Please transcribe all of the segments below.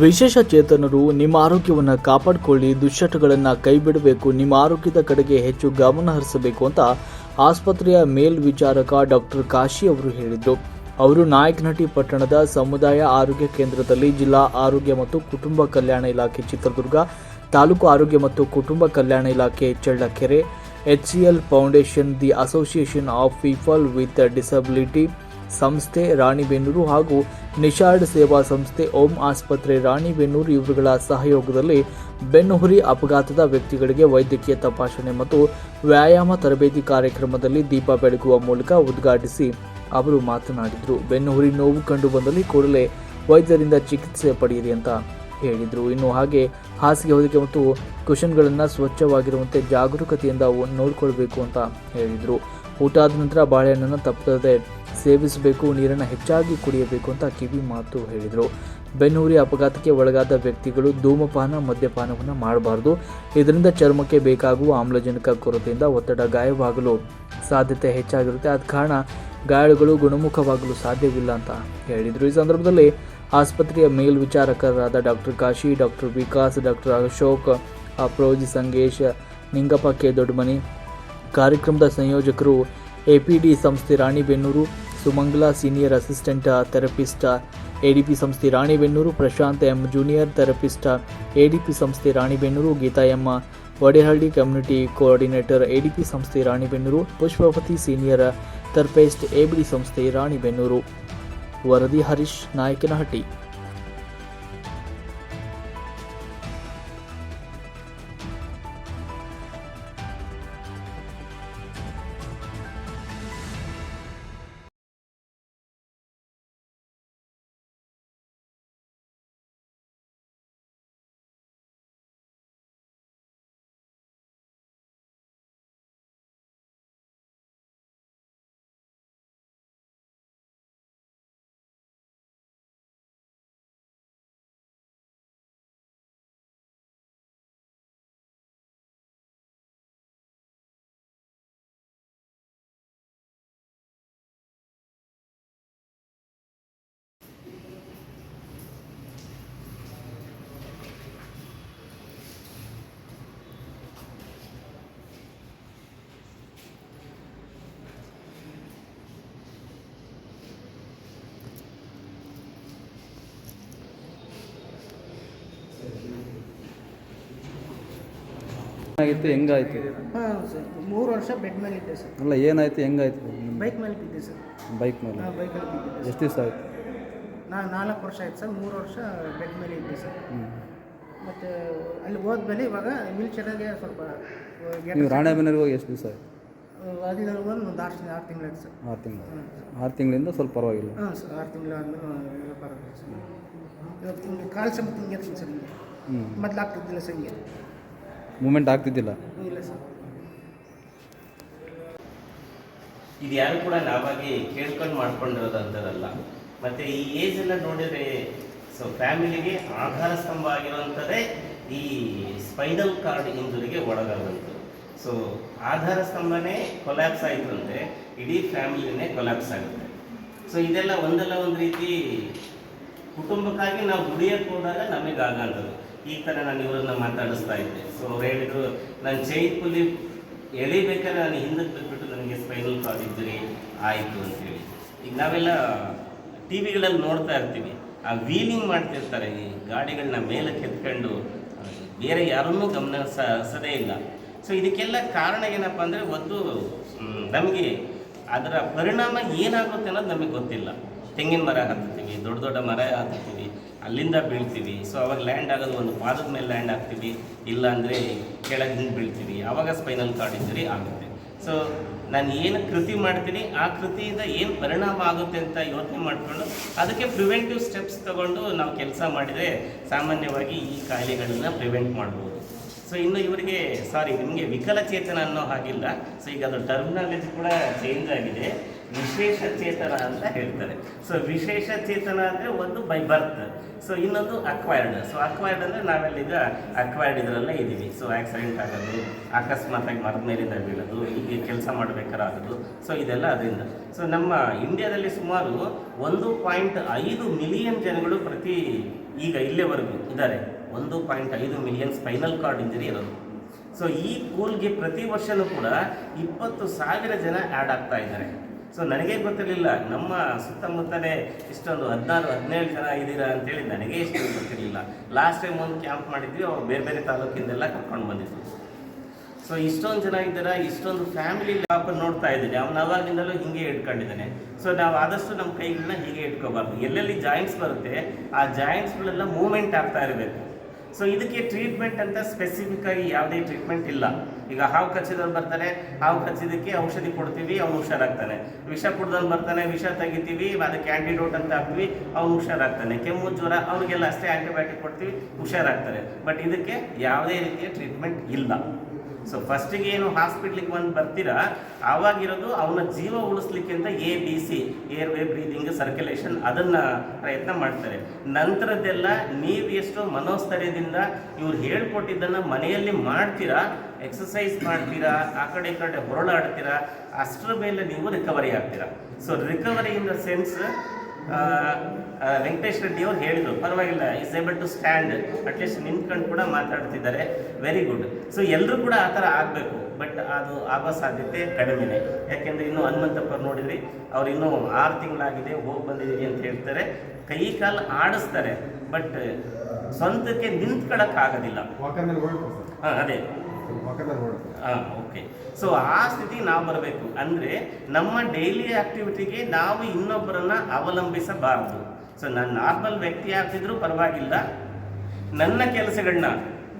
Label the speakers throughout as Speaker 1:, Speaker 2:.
Speaker 1: ವಿಶೇಷ ಚೇತನರು ನಿಮ್ಮ ಆರೋಗ್ಯವನ್ನು ಕಾಪಾಡಿಕೊಳ್ಳಿ, ದುಶ್ಚಟಗಳನ್ನು ಕೈಬಿಡಬೇಕು, ನಿಮ್ಮ ಆರೋಗ್ಯದ ಕಡೆಗೆ ಹೆಚ್ಚು ಗಮನ ಹರಿಸಬೇಕು ಅಂತ ಆಸ್ಪತ್ರೆಯ ಮೇಲ್ವಿಚಾರಕ ಡಾಕ್ಟರ್ ಕಾಶಿ ಅವರು ಹೇಳಿದರು ಅವರು ನಾಯಕನಹಟ್ಟಿ ಪಟ್ಟಣದ ಸಮುದಾಯ ಆರೋಗ್ಯ ಕೇಂದ್ರದಲ್ಲಿ ಜಿಲ್ಲಾ ಆರೋಗ್ಯ ಮತ್ತು ಕುಟುಂಬ ಕಲ್ಯಾಣ ಇಲಾಖೆ ಚಿತ್ರದುರ್ಗ, ತಾಲೂಕು ಆರೋಗ್ಯ ಮತ್ತು ಕುಟುಂಬ ಕಲ್ಯಾಣ ಇಲಾಖೆ Challakere H C L Foundation, the Association of People with Disability ಸಂಸ್ಥೆ ರಾಣಿಬೆನ್ನೂರು ಹಾಗೂ ನಿಷಾಡ್ ಸೇವಾ ಸಂಸ್ಥೆ ಓಂ ಆಸ್ಪತ್ರೆ ರಾಣಿಬೆನ್ನೂರು ಇವರುಗಳ ಸಹಯೋಗದಲ್ಲಿ ಬೆನ್ನುಹುರಿ ಅಪಘಾತದ ವ್ಯಕ್ತಿಗಳಿಗೆ ವೈದ್ಯಕೀಯ ತಪಾಸಣೆ ಮತ್ತು ವ್ಯಾಯಾಮ ತರಬೇತಿ ಕಾರ್ಯಕ್ರಮದಲ್ಲಿ ದೀಪ ಬೆಳಗುವ ಮೂಲಕ ಉದ್ಘಾಟಿಸಿ ಅವರು ಮಾತನಾಡಿದರು. ಬೆನ್ನುಹುರಿ ನೋವು ಕಂಡು ಬಂದಲ್ಲಿ ಕೂಡಲೇ ವೈದ್ಯರಿಂದ ಚಿಕಿತ್ಸೆ ಪಡೆಯಿರಿ ಅಂತ ಹೇಳಿದರು. ಇನ್ನು ಹಾಗೆ ಹಾಸಿಗೆ ಹೊದಿಕೆ ಮತ್ತು ಕುಷನ್ಗಳನ್ನು ಸ್ವಚ್ಛವಾಗಿರುವಂತೆ ಜಾಗರೂಕತೆಯಿಂದ ನೋಡಿಕೊಳ್ಬೇಕು ಅಂತ ಹೇಳಿದರು. ಊಟ ಆದ ನಂತರ ಬಾಳೆಹಣ್ಣನ್ನು ತಪ್ಪದೆ ಸೇವಿಸಬೇಕು, ನೀರನ್ನು ಹೆಚ್ಚಾಗಿ ಕುಡಿಯಬೇಕು ಅಂತ ಕಿವಿ ಮಾತು ಹೇಳಿದರು. ಬೆನ್ನೂರಿ ಅಪಘಾತಕ್ಕೆ ಒಳಗಾದ ವ್ಯಕ್ತಿಗಳು ಧೂಮಪಾನ, ಮದ್ಯಪಾನವನ್ನು ಮಾಡಬಾರ್ದು. ಇದರಿಂದ ಚರ್ಮಕ್ಕೆ ಬೇಕಾಗುವ ಆಮ್ಲಜನಕ ಕೊರತೆಯಿಂದ ಒತ್ತಡ ಗಾಯವಾಗಲು ಸಾಧ್ಯತೆ ಹೆಚ್ಚಾಗಿರುತ್ತೆ. ಆದ ಕಾರಣ ಗಾಯಗಳು ಗುಣಮುಖವಾಗಲು ಸಾಧ್ಯವಿಲ್ಲ ಅಂತ ಹೇಳಿದರು. ಈ ಸಂದರ್ಭದಲ್ಲಿ ಆಸ್ಪತ್ರೆಯ ಮೇಲ್ವಿಚಾರಕರಾದ doctor Kashi, doctor Vikas, doctor Ashok ಅಪ್ರೋಜಿ Sangesh, Ningappa K Doddamani ಕಾರ್ಯಕ್ರಮದ ಸಂಯೋಜಕರು ಎಪಿಡಿ ಸಂಸ್ಥೆ Ranebennur, Sumangla senior assistant therapist ADP ಸಂಸ್ಥೆ Ranebennur, Prashant M junior therapist ADP ಸಂಸ್ಥೆ Ranebennur, Geetha M Vadehalli community coordinator ADP ಸಂಸ್ಥೆ Ranebennur, Pushpavathi senior therapist ABD ಸಂಸ್ಥೆ ರಾಣಿಬೆನ್ನೂರು. ವರದಿ ಹರೀಶ್, ನಾಯಕನಹಟ್ಟಿ.
Speaker 2: ಏನಾಗಿತ್ತು ಹೆಂಗಾಯ್ತು?
Speaker 3: ಹಾಂ ಸರ್ ಮೂರು ವರ್ಷ ಬೆಡ್ ಮೇಲೆ ಇದ್ದೆ ಸರ್.
Speaker 2: ಅಲ್ಲ ಏನಾಯ್ತು ಹೆಂಗಾಯ್ತು?
Speaker 3: ಬೈಕ್ ಮೇಲೆ ಬಿದ್ದೆ ಸರ್.
Speaker 2: ಬೈಕ್ ಮೇಲೆ?
Speaker 3: ಬೈಕ್ ಬೈಕಲ್ಲಿ ಬಿದ್ದಿದ್ದೆ
Speaker 2: ಎಷ್ಟು ದಿವಸ ಆಯ್ತು?
Speaker 3: ನಾನು ನಾಲ್ಕು ವರ್ಷ ಆಯ್ತು ಸರ್. ಮೂರು ವರ್ಷ ಬೆಡ್ ಮೇಲೆ ಇದ್ದೆ ಸರ್. ಮತ್ತು ಅಲ್ಲಿ ಹೋದ್ಮೇಲೆ ಇವಾಗ ವೀಲ್ ಚೇರಾಗೆ ಸ್ವಲ್ಪ
Speaker 2: ನೀವು ರಾಣೆಬೆನ್ನೂರಿಗೆ ಹೋಗಿ ಎಷ್ಟು ದಿವಸ ಆಯ್ತು?
Speaker 3: ಅದಿನ ಒಂದು ಆರು ಆರು ಆರು ತಿಂಗಳಾಯ್ತು ಸರ್.
Speaker 2: ಆರು ತಿಂಗಳು. ಆರು ತಿಂಗಳಿಂದ ಸ್ವಲ್ಪ ಪರವಾಗಿಲ್ಲ.
Speaker 3: ಹಾಂ ಸರ್ ಆರು ತಿಂಗಳು ಆದಮೇಲೆ ಪರವಾಗಿಲ್ಲ ಸರ್. ಇವತ್ತು ಹಿಂಗೆ ಕಾಲು ಸಮೇತ ಹಿಂಗೆ ಇರ್ತೀನಿ ಸರ್ ಹಿಂಗೆ.
Speaker 2: ಹ್ಞೂ
Speaker 3: ಮೊದ್ಲು ಆಗ್ತಿದ್ದಿಲ್ಲ ಸರ್ ಹಿಂಗೆ.
Speaker 2: ಮೂಮೆಂಟ್ ಆಗ್ತಿದ್ದಿಲ್ಲ.
Speaker 3: ಸರ್
Speaker 4: ಇದು ಯಾರು ಕೂಡ ನಾವಾಗಿ ಕೇಳ್ಕೊಂಡು ಮಾಡ್ಕೊಂಡಿರೋದು ಅಂಥದ್ದಲ್ಲ ಮತ್ತು ಈ ಏಜ್ ಎಲ್ಲ ನೋಡಿದರೆ ಸೊ ಫ್ಯಾಮಿಲಿಗೆ ಆಧಾರ ಸ್ತಂಭ ಆಗಿರುವಂಥದ್ದೇ ಈ ಸ್ಪೈನಲ್ ಕಾರ್ಡ್ ಇಂಜುರಿಗೆ ಒಳಗಾದಂಥದ್ದು. ಸೊ ಆಧಾರ ಸ್ತಂಭನೇ ಕೊಲ್ಯಾಪ್ಸ್ ಆಯಿತು ಅಂದರೆ ಇಡೀ ಫ್ಯಾಮಿಲಿನೇ ಕೊಲ್ಯಾಪ್ಸ್ ಆಗುತ್ತೆ. ಸೊ ಇದೆಲ್ಲ ಒಂದಲ್ಲ ಒಂದು ರೀತಿ ಕುಟುಂಬಕ್ಕಾಗಿ ನಾವು ದುಡಿಯಕ್ಕೆ ಹೋದಾಗ ನಮಗೆ ಆಗಂಥದ್ದು. ಈ ಥರ ನಾನು ಇವರನ್ನ ಮಾತಾಡಿಸ್ತಾ ಇದ್ದೆ. ಸೊ ಅವ್ರು ಹೇಳಿದರು, ನಾನು ಚೈನ್ ಎಳಿಬೇಕಾದ್ರೆ ನಾನು ಹಿಂದಕ್ಕೆ ಬಿಟ್ಬಿಟ್ಟು ನನಗೆ ಸ್ಪೈನಲ್ ಕಾರ್ಡ್ ಇದ್ದರೆ ಆಯಿತು ಅಂತೇಳಿ. ಈಗ ನಾವೆಲ್ಲ ಟಿ ವಿಗಳಲ್ಲಿ ನೋಡ್ತಾ ಇರ್ತೀವಿ. ಆ ವೀಲಿಂಗ್ ಮಾಡ್ತಿರ್ತಾರೆ ಈ ಗಾಡಿಗಳನ್ನ ಮೇಲೆ ಕೆತ್ಕೊಂಡು ಬೇರೆ ಯಾರನ್ನೂ ಗಮನ ಸದೇ ಇಲ್ಲ. ಸೊ ಇದಕ್ಕೆಲ್ಲ ಕಾರಣ ಏನಪ್ಪ ಅಂದರೆ ಒಂದು ನಮಗೆ ಅದರ ಪರಿಣಾಮ ಏನಾಗುತ್ತೆ ಅನ್ನೋದು ನಮಗೆ ಗೊತ್ತಿಲ್ಲ. ತೆಂಗಿನ ಮರ ಹತ್ತೀವಿ ದೊಡ್ಡ ದೊಡ್ಡ ಮರ ಹಾಕ್ತೀವಿ ಅಲ್ಲಿಂದ ಬೀಳ್ತೀವಿ. ಸೊ ಅವಾಗ ಲ್ಯಾಂಡ್ ಆಗೋದು ಒಂದು ಪಾದದ ಮೇಲೆ ಲ್ಯಾಂಡ್ ಆಗ್ತೀವಿ ಇಲ್ಲಾಂದರೆ ಕೆಳಗಿಂದ ಬೀಳ್ತೀವಿ. ಆವಾಗ ಸ್ಪೈನಲ್ ಕಾರ್ಡ್ ಇಂಜರಿ ಆಗುತ್ತೆ. ಸೊ ನಾನು ಏನು ಕೃತಿ ಮಾಡ್ತೀನಿ, ಆ ಕೃತಿಯಿಂದ ಏನು ಪರಿಣಾಮ ಆಗುತ್ತೆ ಅಂತ ಯೋಚನೆ ಮಾಡಿಕೊಂಡು ಅದಕ್ಕೆ ಪ್ರಿವೆಂಟಿವ್ ಸ್ಟೆಪ್ಸ್ ತಗೊಂಡು ನಾವು ಕೆಲಸ ಮಾಡಿದರೆ ಸಾಮಾನ್ಯವಾಗಿ ಈ ಕಾಯಿಲೆಗಳನ್ನ ಪ್ರಿವೆಂಟ್ ಮಾಡ್ಬೋದು. ಸೊ ಇನ್ನು ಇವರಿಗೆ ಸಾರಿ ನಿಮಗೆ ವಿಕಲಚೇತನ ಅನ್ನೋ ಹಾಗಿಲ್ಲ. ಸೊ ಈಗ ಅದು ಟರ್ಮಿನಾಲಜಿ ಕೂಡ ಚೇಂಜ್ ಆಗಿದೆ. ವಿಶೇಷ ಚೇತನ ಅಂತ ಹೇಳ್ತಾರೆ. ಸೊ ವಿಶೇಷ ಚೇತನ ಅಂದರೆ ಒಂದು ಬೈ ಬರ್ತ್ ಸೊ ಇನ್ನೊಂದು ಅಕ್ವೈರ್ಡ್ ಸೊ ಅಕ್ವೈರ್ಡ್ ಅಂದರೆ ನಾವೆಲ್ಲೀಗ ಅಕ್ವೈರ್ಡ್ ಇದರಲ್ಲೇ ಇದ್ದೀವಿ. ಸೊ ಆಕ್ಸಿಡೆಂಟ್ ಆಗೋದು ಅಕಸ್ಮಾತಾಗಿ ಮರದ ಮೇಲಿಂದ ಬೀಳೋದು ಹೀಗೆ ಕೆಲಸ ಮಾಡಬೇಕಾದ್ರೆ ಆಗೋದು ಸೊ ಇದೆಲ್ಲ ಅದರಿಂದ. ಸೊ ನಮ್ಮ ಇಂಡಿಯಾದಲ್ಲಿ ಸುಮಾರು ಒಂದು ಪಾಯಿಂಟ್ ಐದು ಮಿಲಿಯನ್ ಜನಗಳು ಪ್ರತಿ ಈಗ ಇಲ್ಲೇವರೆಗೂ ಇದ್ದಾರೆ. ಒಂದು ಪಾಯಿಂಟ್ ಐದು ಮಿಲಿಯನ್ ಸ್ಪೈನಲ್ ಕಾರ್ಡ್ ಇಂಜರಿ ಇರೋದು. ಸೊ ಈ ಕೂಲ್ಗೆ ಪ್ರತಿ ವರ್ಷನೂ ಕೂಡ ಇಪ್ಪತ್ತು ಸಾವಿರ ಜನ ಆ್ಯಡ್ ಆಗ್ತಾ ಇದ್ದಾರೆ. ಸೊ ನನಗೆ ಗೊತ್ತಿರಲಿಲ್ಲ, ನಮ್ಮ ಸುತ್ತಮುತ್ತಲೇ ಇಷ್ಟೊಂದು ಹದಿನಾರು, ಹದಿನೇಳು ಜನ ಇದ್ದೀರಾ ಅಂತೇಳಿ ನನಗೆ ಇಷ್ಟು ಗೊತ್ತಿರಲಿಲ್ಲ. ಲಾಸ್ಟ್ ಟೈಮ್ ಒಂದು ಕ್ಯಾಂಪ್ ಮಾಡಿದ್ವಿ ಅವ್ರು ಬೇರೆ ಬೇರೆ ತಾಲೂಕಿಂದೆಲ್ಲ ಕರ್ಕೊಂಡು ಬಂದಿದ್ವಿ ಸೊ ಇಷ್ಟೊಂದು ಜನ ಇದ್ದಾರೆ, ಇಷ್ಟೊಂದು ಫ್ಯಾಮಿಲಿ ಪಾಪ ನೋಡ್ತಾ ಇದ್ದೀನಿ. ಅವ್ನು ಅವಾಗಿಂದಲೂ ಹಿಂಗೆ ಇಟ್ಕೊಂಡಿದ್ದಾನೆ. ಸೊ ನಾವು ಆದಷ್ಟು ನಮ್ಮ ಕೈಗಳನ್ನ ಹೀಗೆ ಇಟ್ಕೋಬಾರ್ದು. ಎಲ್ಲೆಲ್ಲಿ ಜಾಯಿಂಟ್ಸ್ ಬರುತ್ತೆ, ಆ ಜಾಯಿಂಟ್ಸ್ಗಳೆಲ್ಲ ಮೂವ್ಮೆಂಟ್ ಆಗ್ತಾ ಇರಬೇಕು. ಸೊ ಇದಕ್ಕೆ ಟ್ರೀಟ್ಮೆಂಟ್ ಅಂತ ಸ್ಪೆಸಿಫಿಕ್ ಆಗಿ ಯಾವುದೇ ಟ್ರೀಟ್ಮೆಂಟ್ ಇಲ್ಲ. ಈಗ ಹಾವು ಕಚ್ಚಿದವ್ರು ಬರ್ತಾರೆ, ಹಾವು ಕಚ್ಚಿದಕ್ಕೆ ಔಷಧಿ ಕೊಡ್ತೀವಿ ಅವ್ನು ಹುಷಾರಾಗ್ತಾನೆ ವಿಷ ಕುಡ್ದಲ್ಲಿ ಬರ್ತಾನೆ ವಿಷ ತೆಗಿತೀವಿ, ಅದಕ್ಕೆ ಆ್ಯಂಟಿಡೋಟ್ ಅಂತ ಹಾಕ್ತೀವಿ ಅವ್ನು ಹುಷಾರಾಗ್ತಾನೆ ಕೆಮ್ಮು, ಜ್ವರ, ಅವ್ರಿಗೆಲ್ಲ ಅಷ್ಟೇ ಆ್ಯಂಟಿಬಯೋಟಿಕ್ ಕೊಡ್ತೀವಿ, ಹುಷಾರಾಗ್ತಾರೆ. ಬಟ್ ಇದಕ್ಕೆ ಯಾವುದೇ ರೀತಿಯ ಟ್ರೀಟ್ಮೆಂಟ್ ಇಲ್ಲ. ಸೊ ಫಸ್ಟಿಗೆ ಏನು ಹಾಸ್ಪಿಟ್ಲಿಗೆ ಬಂದು ಬರ್ತೀರಾ? ಆವಾಗಿರೋದು ಅವನ ಜೀವ ಉಳಿಸ್ಲಿಕ್ಕೆ ಅಂತ A B C airway breathing circulation ಅದನ್ನು ಪ್ರಯತ್ನ ಮಾಡ್ತಾರೆ. ನಂತರದ್ದೆಲ್ಲ ನೀವು ಎಷ್ಟು ಮನೋಸ್ಥರ್ಯದಿಂದ ಇವ್ರು ಹೇಳ್ಕೊಟ್ಟಿದ್ದನ್ನು ಮನೆಯಲ್ಲಿ ಮಾಡ್ತೀರಾ? ಎಕ್ಸಸೈಸ್ ಮಾಡ್ತೀರಾ? ಆ ಕಡೆ ಈ ಕಡೆ ಹೊರಳಾಡ್ತೀರಾ ಅಷ್ಟರ ಮೇಲೆ ನೀವು ರಿಕವರಿ ಆಗ್ತೀರಾ. So recovery in the sense Venkatesh Reddy ಅವರು ಹೇಳಿದರು ಪರವಾಗಿಲ್ಲ is able to stand at least ನಿಂತ್ಕೊಂಡು ಕೂಡ ಮಾತಾಡ್ತಿದ್ದಾರೆ. ವೆರಿ ಗುಡ್ ಸೊ ಎಲ್ಲರೂ ಕೂಡ ಆ ಥರ ಆಗಬೇಕು ಬಟ್ ಅದು ಆಗೋ ಸಾಧ್ಯತೆ ಕಡಿಮೆನೆ. ಯಾಕೆಂದರೆ ಇನ್ನೂ ಹನುಮಂತಪ್ಪರು ನೋಡಿದ್ರಿ ಅವ್ರು ಇನ್ನೂ ಆರು ತಿಂಗಳಾಗಿದೆ ಹೋಗಿ ಬಂದಿದ್ದೀವಿ ಅಂತ ಹೇಳ್ತಾರೆ. ಕೈ ಕಾಲು ಆಡಿಸ್ತಾರೆ ಬಟ್ ಸ್ವಂತಕ್ಕೆ
Speaker 5: ನಿಂತ್ಕೊಳಕ್ಕಾಗೋದಿಲ್ಲ.
Speaker 4: ಹಾಂ ಅದೇ. ಓಕೆ ಸೊ ಆ ಸ್ಥಿತಿಗೆ ನಾವು ಬರಬೇಕು. ಅಂದರೆ ನಮ್ಮ ಡೈಲಿ ಆಕ್ಟಿವಿಟಿಗೆ ನಾವು ಇನ್ನೊಬ್ಬರನ್ನ ಅವಲಂಬಿಸಬಾರದು. ಸೊ ನಾನು ನಾರ್ಮಲ್ ವ್ಯಕ್ತಿ ಆಗ್ತಿದ್ರು ಪರವಾಗಿಲ್ಲ. ನನ್ನ ಕೆಲಸಗಳನ್ನ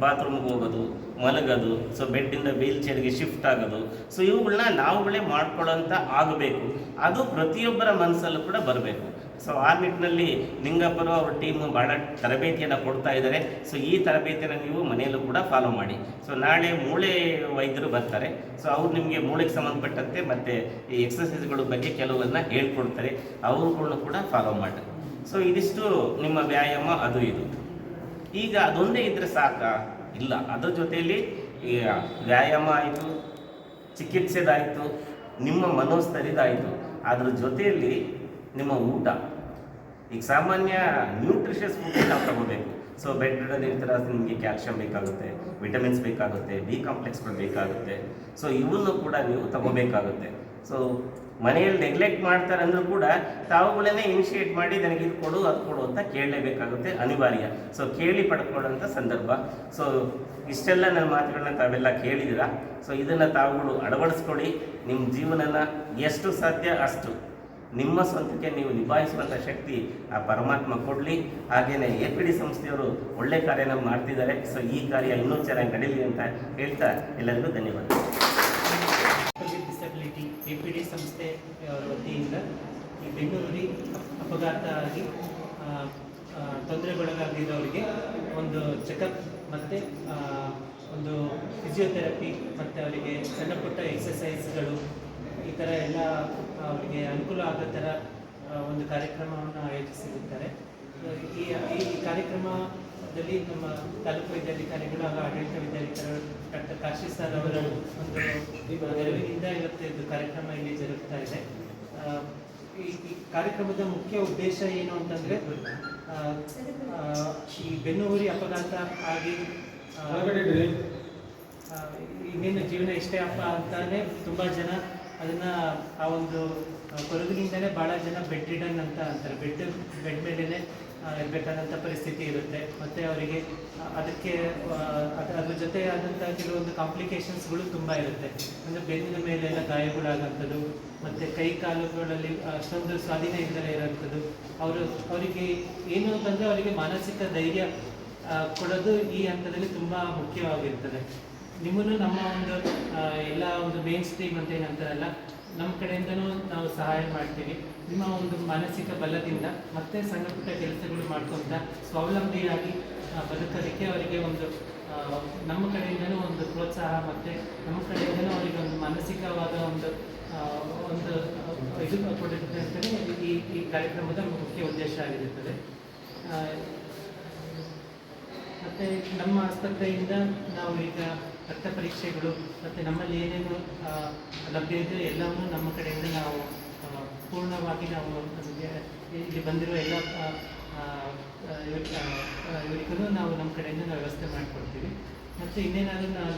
Speaker 4: ಬಾತ್ರೂಮ್ಗೆ ಹೋಗೋದು, ಮಲಗೋದು ಸೊ ಬೆಡ್ಡಿಂದ ವೀಲ್ ಚೇರ್ಗೆ ಶಿಫ್ಟ್ ಆಗೋದು. ಸೊ ಇವುಗಳನ್ನ ನಾವುಗಳೇ ಮಾಡ್ಕೊಳ್ಳೋಂಥ ಆಗಬೇಕು. ಅದು ಪ್ರತಿಯೊಬ್ಬರ ಮನಸ್ಸಲ್ಲೂ ಕೂಡ ಬರಬೇಕು. ಸೊ ಆ ನಿಟ್ಟಿನಲ್ಲಿ ನಿಂಗಪ್ಪರು ಅವ್ರ ಟೀಮ್ ಭಾಳ ತರಬೇತಿಯನ್ನು ಕೊಡ್ತಾ ಇದ್ದಾರೆ. ಸೊ ಈ ತರಬೇತಿಯನ್ನು ನೀವು ಮನೆಯಲ್ಲೂ ಕೂಡ ಫಾಲೋ ಮಾಡಿ. ಸೊ ನಾಳೆ ಮೂಳೆ ವೈದ್ಯರು ಬರ್ತಾರೆ. ಸೊ ಅವ್ರು ನಿಮಗೆ ಮೂಳೆಗೆ ಸಂಬಂಧಪಟ್ಟಂತೆ ಮತ್ತು ಈ ಎಕ್ಸಸೈಸ್ಗಳ ಬಗ್ಗೆ ಕೆಲವನ್ನ ಹೇಳ್ಕೊಡ್ತಾರೆ. ಅವ್ರುಗಳನ್ನು ಕೂಡ ಫಾಲೋ ಮಾಡಿ. ಸೊ ಇದಿಷ್ಟು ನಿಮ್ಮ ವ್ಯಾಯಾಮ, ಅದು ಇದು. ಈಗ ಅದೊಂದೇ ಇದ್ದರೆ ಸಾಕ? ಇಲ್ಲ. ಅದ್ರ ಜೊತೆಯಲ್ಲಿ ಈ ವ್ಯಾಯಾಮ ಆಯಿತು, ಚಿಕಿತ್ಸೆದಾಯಿತು, ನಿಮ್ಮ ಮನೋಸ್ಥರಿದಾಯಿತು ಅದ್ರ ಜೊತೆಯಲ್ಲಿ ನಿಮ್ಮ ಊಟ. ಈಗ ಸಾಮಾನ್ಯ ನ್ಯೂಟ್ರಿಷಿಯಸ್ ಫುಡ್ ನಾವು ತಗೋಬೇಕು. ಸೊ ಬೆಡ್ ಇರ್ತೀರ ನಿಮಗೆ ಕ್ಯಾಲ್ಶಿಯಂ ಬೇಕಾಗುತ್ತೆ ವಿಟಮಿನ್ಸ್ ಬೇಕಾಗುತ್ತೆ ಬಿ ಕಾಂಪ್ಲೆಕ್ಸ್ಗಳು ಬೇಕಾಗುತ್ತೆ. ಸೊ ಇವನ್ನು ಕೂಡ ನೀವು ತಗೋಬೇಕಾಗುತ್ತೆ. ಸೊ ಮನೆಯಲ್ಲಿ ನೆಗ್ಲೆಕ್ಟ್ ಮಾಡ್ತಾರೆ ಅಂದರೂ ಕೂಡ ತಾವುಗಳನ್ನೇ ಇನಿಷಿಯೇಟ್ ಮಾಡಿ ನನಗೆ ಇದು ಕೊಡು, ಅದು ಕೊಡು ಅಂತ ಕೇಳಲೇಬೇಕಾಗುತ್ತೆ ಅನಿವಾರ್ಯ. ಸೊ ಕೇಳಿ ಪಡ್ಕೊಳ್ಳೋಂಥ ಸಂದರ್ಭ. ಸೊ ಇಷ್ಟೆಲ್ಲ ನನ್ನ ಮಾತುಗಳನ್ನ ತಾವೆಲ್ಲ ಕೇಳಿದಿರ ಸೊ ಇದನ್ನು ತಾವುಗಳು ಅಳವಡಿಸ್ಕೊಡಿ ನಿಮ್ಮ ಜೀವನನ ಎಷ್ಟು ಸಾಧ್ಯ ಅಷ್ಟು. ನಿಮ್ಮ ಸ್ವಂತಕ್ಕೆ ನೀವು ನಿಭಾಯಿಸುವಂಥ ಶಕ್ತಿ ಆ ಪರಮಾತ್ಮ ಕೊಡಲಿ. ಹಾಗೆಯೇ ಎ ಪಿ ಡಿ ಸಂಸ್ಥೆಯವರು ಒಳ್ಳೆ ಕಾರ್ಯನ ಮಾಡ್ತಿದ್ದಾರೆ. ಸೊ ಈ ಕಾರ್ಯ ಇನ್ನೂ ಚೆನ್ನಾಗಿ ನಡೀಲಿ ಅಂತ ಹೇಳ್ತಾ ಎಲ್ಲರಿಗೂ ಧನ್ಯವಾದ.
Speaker 6: ಡಿಸಬಿಲಿಟಿ ಎ ಪಿ ಡಿ ಸಂಸ್ಥೆ ವತಿಯಿಂದ ಈ ಬೆಂಗಳೂರಿ ಅಪಘಾತ ಆಗಿ ತೊಂದರೆಗೊಳಗಾಗಿರೋರಿಗೆ ಒಂದು ಚೆಕಪ್ ಮತ್ತು ಒಂದು ಫಿಸಿಯೋಥೆರಪಿ ಮತ್ತು ಅವರಿಗೆ ಸಣ್ಣ ಪುಟ್ಟ ಎಕ್ಸಸೈಸ್ಗಳು ಈ ಥರ ಎಲ್ಲ ಅವರಿಗೆ ಅನುಕೂಲ ಆಗೋ ಥರ ಒಂದು ಕಾರ್ಯಕ್ರಮವನ್ನು ಆಯೋಜಿಸಿರುತ್ತಾರೆ. ಈ ಈ ಕಾರ್ಯಕ್ರಮದಲ್ಲಿ ನಮ್ಮ ತಾಲೂಕು ವಿದ್ಯಾಧಿಕಾರಿಗಳು ಹಾಗೂ ಆಡಳಿತ ವಿದ್ಯಾಧಿಕಾರಿಗಳು ಡಾಕ್ಟರ್ ಕಾಶಿ ಸರ್ ಅವರ ಒಂದು ನೆರವಿನಿಂದ ಇವತ್ತು ಇದು ಕಾರ್ಯಕ್ರಮ ಇಲ್ಲಿ ಜರುಗ್ತಾ ಇದೆ. ಈ ಕಾರ್ಯಕ್ರಮದ ಮುಖ್ಯ ಉದ್ದೇಶ ಏನು ಅಂತಂದರೆ ಈ ಬೆನ್ನುಹುರಿ ಅಪಘಾತ ಆಗಿ ಇನ್ನೇನು ಜೀವನ ಇಷ್ಟೇ ಅಪ್ಪ ಅಂತಾನೆ ತುಂಬ ಜನ ಅದನ್ನ ಆ ಒಂದು ಕೊರಗಿನಿಂದಲೇ ಭಾಳ ಜನ ಬೆಡ್ ರಿಡನ್ ಅಂತ ಅಂತಾರೆ. ಬೆಡ್ ಬೆಡ್ ಮೇಲೇ ಇರಬೇಕಾದಂಥ ಪರಿಸ್ಥಿತಿ ಇರುತ್ತೆ. ಮತ್ತು ಅವರಿಗೆ ಅದಕ್ಕೆ ಅದ್ರ ಜೊತೆ ಆದಂಥ ಕೆಲವೊಂದು ಕಾಂಪ್ಲಿಕೇಶನ್ಸ್ಗಳು ತುಂಬ ಇರುತ್ತೆ. ಅಂದರೆ ಬೆನ್ನಿನ ಮೇಲೆಲ್ಲ ಗಾಯಗಳಾಗಂಥದ್ದು ಮತ್ತು ಕೈ ಕಾಲುಗಳಲ್ಲಿ ಅಷ್ಟೊಂದು ಸ್ವಾಧೀನ ಇಲ್ಲದೆ ಇರೋಂಥದ್ದು. ಅವರು, ಅವರಿಗೆ ಏನು ಅಂತಂದರೆ ಅವರಿಗೆ ಮಾನಸಿಕ ಧೈರ್ಯ ಕೊಡೋದು ಈ ಹಂತದಲ್ಲಿ ತುಂಬ ಮುಖ್ಯವಾಗಿರ್ತದೆ. ನಿಮ್ಮನ್ನು ನಮ್ಮ ಒಂದು ಎಲ್ಲ ಒಂದು ಮೇನ್ ಸ್ಟ್ರೀಮ್ ಅಂತ ಏನಂತಾರಲ್ಲ, ನಮ್ಮ ಕಡೆಯಿಂದನೂ ನಾವು ಸಹಾಯ ಮಾಡ್ತೀವಿ. ನಿಮ್ಮ ಒಂದು ಮಾನಸಿಕ ಬಲದಿಂದ ಮತ್ತೆ ಸಣ್ಣ ಪುಟ್ಟ ಕೆಲಸಗಳು ಮಾಡ್ಕೊಂತ ಸ್ವಾವಲಂಬಿಯಾಗಿ ಬದುಕೋದಕ್ಕೆ ಅವರಿಗೆ ಒಂದು ನಮ್ಮ ಕಡೆಯಿಂದನೂ ಒಂದು ಪ್ರೋತ್ಸಾಹ ಮತ್ತು ನಮ್ಮ ಕಡೆಯಿಂದನೂ ಅವರಿಗೆ ಒಂದು ಮಾನಸಿಕವಾದ ಒಂದು ಒಂದು ಇದು ಕೊಟ್ಟಿರ್ತದೆ ಈ ಈ ಕಾರ್ಯಕ್ರಮದ ಮುಖ್ಯ ಉದ್ದೇಶ ಆಗಿರುತ್ತದೆ. ಮತ್ತು ನಮ್ಮ ಆಸ್ಪತ್ರೆಯಿಂದ ನಾವು ಈಗ ರಕ್ತ ಪರೀಕ್ಷೆಗಳು ಮತ್ತು ನಮ್ಮಲ್ಲಿ ಏನೇನು ಲಭ್ಯ ಇದೆ ಎಲ್ಲವನ್ನು ನಮ್ಮ ಕಡೆಯಿಂದ ನಾವು ಪೂರ್ಣವಾಗಿ ನಾವು ನಮಗೆ ಇಲ್ಲಿ ಬಂದಿರುವ ಎಲ್ಲ ಇವರಿಗೂ ನಾವು ನಮ್ಮ ಕಡೆಯಿಂದ ನಾವು ವ್ಯವಸ್ಥೆ ಮಾಡಿಕೊಡ್ತೀವಿ. ಮತ್ತು ಇನ್ನೇನಾದರೂ ನಮ್ಮ